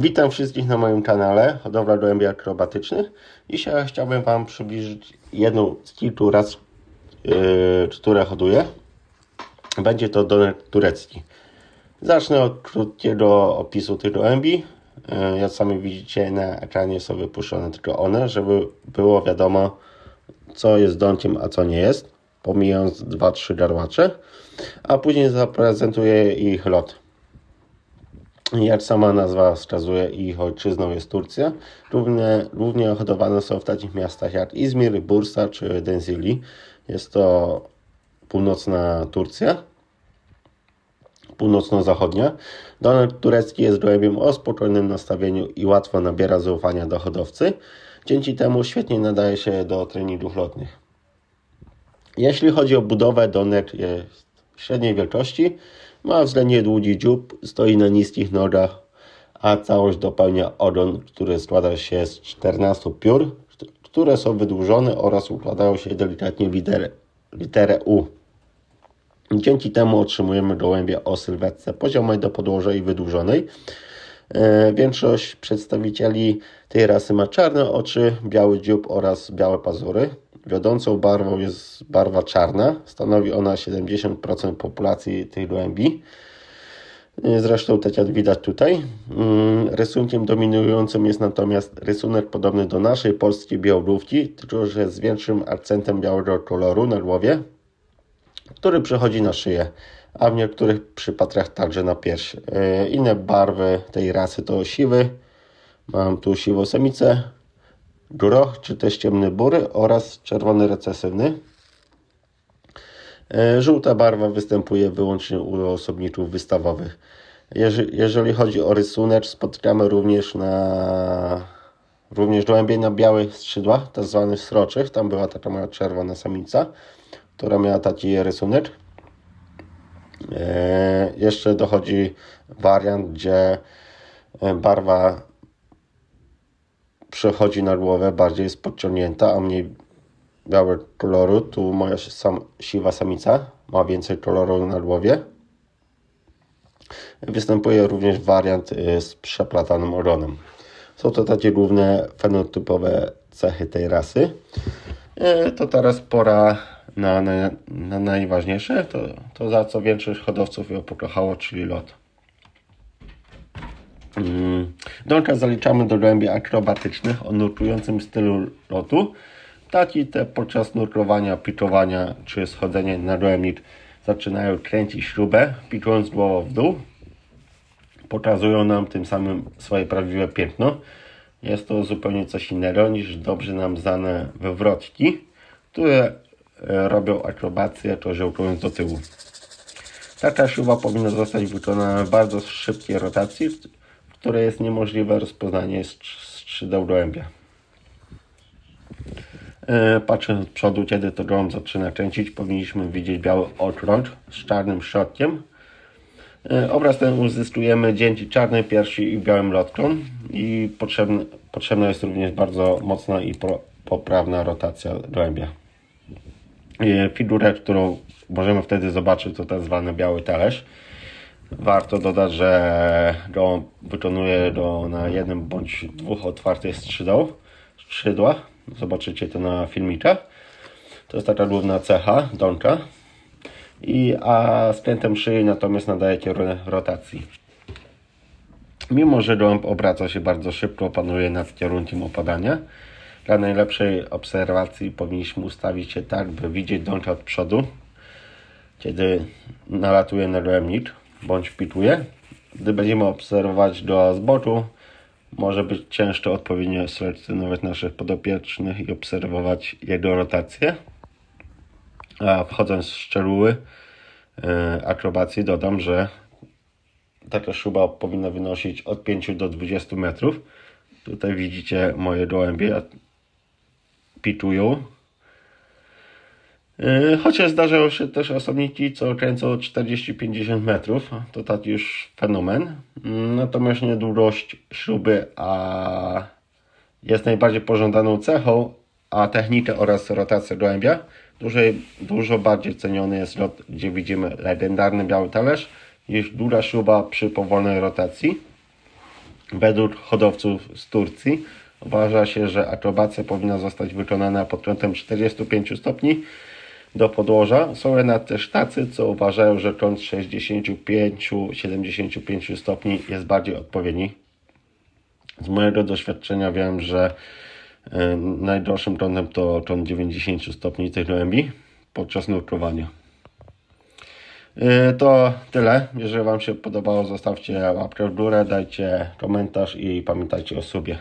Witam wszystkich na moim kanale Hodowla Gołębi Akrobatycznych. Dzisiaj chciałbym Wam przybliżyć jedną z kilku ras, yy, które hoduję. Będzie to doner turecki. Zacznę od krótkiego opisu tych gołębi. Yy, jak sami widzicie na ekranie są wypuszczone tylko one, żeby było wiadomo co jest donkiem, a co nie jest. Pomijając 2-3 garłacze. A później zaprezentuję ich lot. Jak sama nazwa wskazuje, ich ojczyzną jest Turcja. Równie, równie hodowane są w takich miastach jak Izmir, Bursa czy Denizli. Jest to północna Turcja, północno-zachodnia. Doner turecki jest gołębiem o spokojnym nastawieniu i łatwo nabiera zaufania do hodowcy. Dzięki temu świetnie nadaje się do treningów lotnych. Jeśli chodzi o budowę, donek jest średniej wielkości. Ma względnie długi dziób, stoi na niskich nogach, a całość dopełnia ogon, który składa się z 14 piór, które są wydłużone oraz układają się delikatnie w literę, literę U. Dzięki temu otrzymujemy gołębie o sylwetce poziomej do podłoża i wydłużonej. E, Większość przedstawicieli tej rasy ma czarne oczy, biały dziób oraz białe pazury. Wiodącą barwą jest barwa czarna. Stanowi ona 70% populacji tych gołębi. Zresztą tak jak widać tutaj. Mm, Rysunkiem dominującym jest natomiast rysunek podobny do naszej polskiej białogłówki, tylko że z większym akcentem białego koloru na głowie, który przechodzi na szyję, a w niektórych przypadkach także na pierś. Yy, Inne barwy tej rasy to siwy, mam tu siwą samicę, groch czy też ciemny bury oraz czerwony recesywny. E, Żółta barwa występuje wyłącznie u osobników wystawowych. Jeżeli, chodzi o rysunek, spotykamy również na również gołębie na białych skrzydłach, tak zwanych sroczych. Tam była taka moja czerwona samica, która miała taki rysunek. E, jeszcze dochodzi wariant, gdzie e, barwa przechodzi na głowę, bardziej jest podciągnięta, a mniej białego koloru. Tu moja sam, siwa samica ma więcej koloru na głowie. Występuje również wariant y, z przeplatanym ogonem. Są to takie główne fenotypowe cechy tej rasy. Y, To teraz pora na, na, na najważniejsze, to, to za co większość hodowców ją pokochało, czyli lot. Donka zaliczamy do gołębi akrobatycznych o nurkującym stylu lotu. Taki te podczas nurkowania, pikowania czy schodzenia na gołębnik zaczynają kręcić śrubę, pikując głową w dół. Pokazują nam tym samym swoje prawdziwe piękno. Jest to zupełnie coś innego niż dobrze nam znane wywrotki, które e, robią akrobację, to żełkując do tyłu. Taka śruba powinna zostać wykonana w bardzo szybkiej rotacji, w której jest niemożliwe rozpoznanie strz- skrzydeł gołębia. E, Patrząc od przodu, kiedy to gołąb zaczyna kręcić, powinniśmy widzieć biały okrąg z czarnym środkiem. E, Obraz ten uzyskujemy dzięki czarnej piersi i białym lotkom i potrzebny, potrzebna jest również bardzo mocna i pro, poprawna rotacja gołębia. E, Figurę, którą możemy wtedy zobaczyć, to tak zwany biały talerz. Warto dodać, że gołąb wykonuje go na jednym bądź dwóch otwartych skrzydeł, skrzydłach. Zobaczycie to na filmikach. To jest taka główna cecha donka. I, a skrętem szyi natomiast nadaje kierunek rotacji. Mimo, że gołąb obraca się bardzo szybko, panuje nad kierunkiem opadania. Dla najlepszej obserwacji powinniśmy ustawić się tak, by widzieć donka od przodu, kiedy nalatuje na gołębnik bądź pituje. Gdy będziemy obserwować go z boku, może być ciężko odpowiednio selekcjonować naszych podopiecznych i obserwować jego rotację. A wchodząc w szczegóły e, akrobacji dodam, że taka szuba powinna wynosić od 5 do 20 metrów. Tutaj widzicie moje gołębie pitują. Yy, Chociaż zdarzają się też osobniki, co kręcą 40-50 metrów. To taki już fenomen. Natomiast nie długość śruby a jest najbardziej pożądaną cechą, a technika oraz rotacja gołębia. Dużo bardziej ceniony jest lot, gdzie widzimy legendarny biały talerz, niż długa śruba przy powolnej rotacji. Według hodowców z Turcji uważa się, że akrobacja powinna zostać wykonana pod kątem 45 stopni do podłoża. Są jednak też tacy, co uważają, że kąt 65-75 stopni jest bardziej odpowiedni. Z mojego doświadczenia wiem, że najdroższym kątem to kąt 90 stopni tych głębi podczas nurkowania. E, To tyle. Jeżeli Wam się podobało, zostawcie łapkę w górę, dajcie komentarz i pamiętajcie o subie.